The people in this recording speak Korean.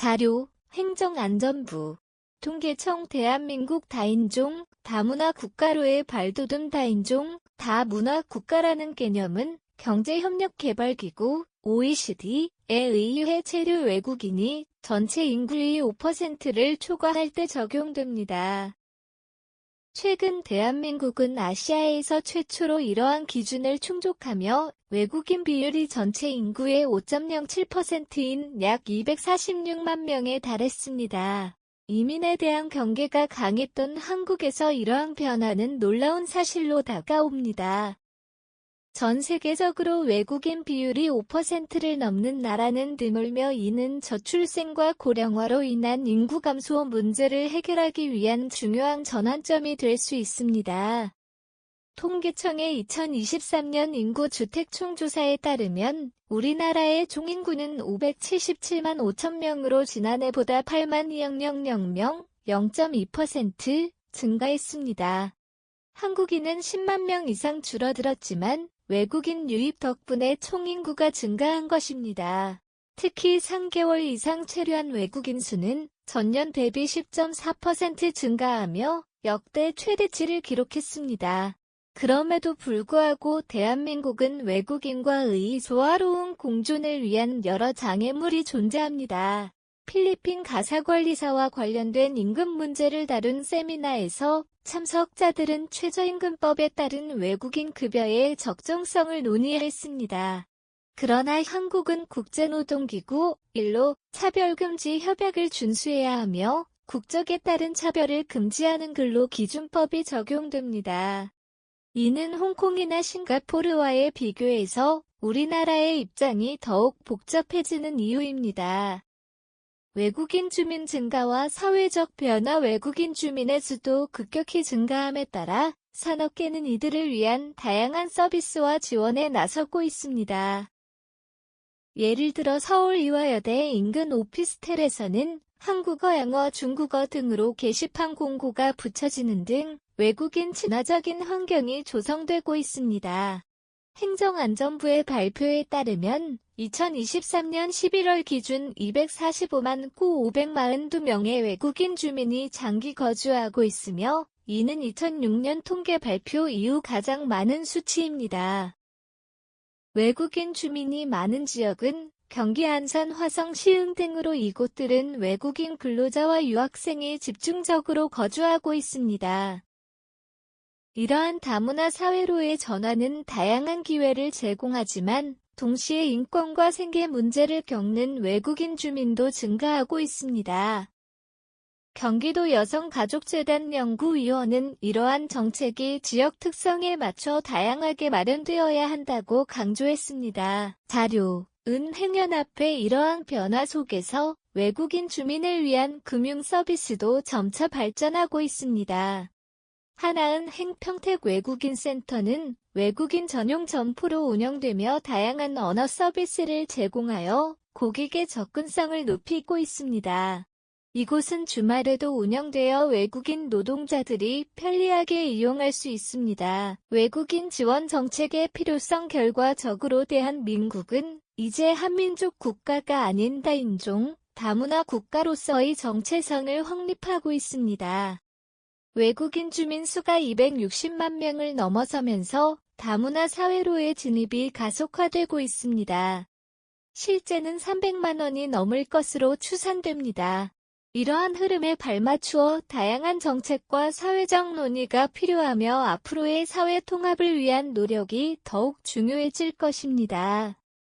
자료, 행정안전부, 통계청 대한민국 다인종, 다문화 국가로의 발돋움 다인종, 다문화 국가라는 개념은 경제협력개발기구 OECD에 의해 체류 외국인이 전체 인구의 5%를 초과할 때 적용됩니다. 최근 대한민국은 아시아에서 최초로 이러한 기준을 충족하며 외국인 비율이 전체 인구의 5.07%인 약 246만 명에 달했습니다. 이민에 대한 경계가 강했던 한국에서 이러한 변화는 놀라운 사실로 다가옵니다. 전 세계적으로 외국인 비율이 5%를 넘는 나라는 드물며 이는 저출생과 고령화로 인한 인구 감소 문제를 해결하기 위한 중요한 전환점이 될 수 있습니다. 통계청의 2023년 인구 주택 총조사에 따르면 우리나라의 총인구는 577만 5천 명으로 지난해보다 8만 200명, 0.2% 증가했습니다. 한국인은 10만 명 이상 줄어들었지만 외국인 유입 덕분에 총인구가 증가한 것입니다. 특히 3개월 이상 체류한 외국인 수는 전년 대비 10.4% 증가하며 역대 최대치를 기록했습니다. 그럼에도 불구하고 대한민국은 외국인과의 조화로운 공존을 위한 여러 장애물이 존재합니다. 필리핀 가사관리사와 관련된 임금 문제를 다룬 세미나에서 참석자들은 최저임금법에 따른 외국인 급여의 적정성을 논의했습니다. 그러나 한국은 국제노동기구 1로 차별금지 협약을 준수해야 하며 국적에 따른 차별을 금지하는 근로 기준법이 적용됩니다. 이는 홍콩이나 싱가포르와의 비교해서 우리나라의 입장이 더욱 복잡해지는 이유입니다. 외국인 주민 증가와 사회적 변화 외국인 주민의 수도 급격히 증가함에 따라 산업계는 이들을 위한 다양한 서비스와 지원에 나서고 있습니다. 예를 들어 서울 이화여대 인근 오피스텔에서는 한국어, 영어, 중국어 등으로 게시판 공고가 붙여지는 등 외국인 친화적인 환경이 조성되고 있습니다. 행정안전부의 발표에 따르면 2023년 11월 기준 245만 9,542명의 외국인 주민이 장기 거주하고 있으며 이는 2006년 통계 발표 이후 가장 많은 수치입니다. 외국인 주민이 많은 지역은 경기 안산 화성 시흥 등으로 이곳들은 외국인 근로자와 유학생이 집중적으로 거주하고 있습니다. 이러한 다문화 사회로의 전환은 다양한 기회를 제공하지만 동시에 인권과 생계 문제를 겪는 외국인 주민도 증가하고 있습니다. 경기도 여성가족재단 연구위원은 이러한 정책이 지역 특성에 맞춰 다양하게 마련되어야 한다고 강조했습니다. 자료 은행연합회 이러한 변화 속에서 외국인 주민을 위한 금융 서비스도 점차 발전하고 있습니다. 하나은 행 평택 외국인 센터는 외국인 전용 점포로 운영되며 다양한 언어 서비스를 제공하여 고객의 접근성을 높이고 있습니다. 이곳은 주말에도 운영되어 외국인 노동자들이 편리하게 이용할 수 있습니다. 외국인 지원 정책의 필요성 결과적으로 대한민국은 이제 한민족 국가가 아닌 다인종, 다문화 국가로서의 정체성을 확립하고 있습니다. 외국인 주민 수가 260만 명을 넘어서면서 다문화 사회로의 진입이 가속화되고 있습니다. 실제는 300만 원이 넘을 것으로 추산됩니다. 이러한 흐름에 발맞추어 다양한 정책과 사회적 논의가 필요하며 앞으로의 사회 통합을 위한 노력이 더욱 중요해질 것입니다.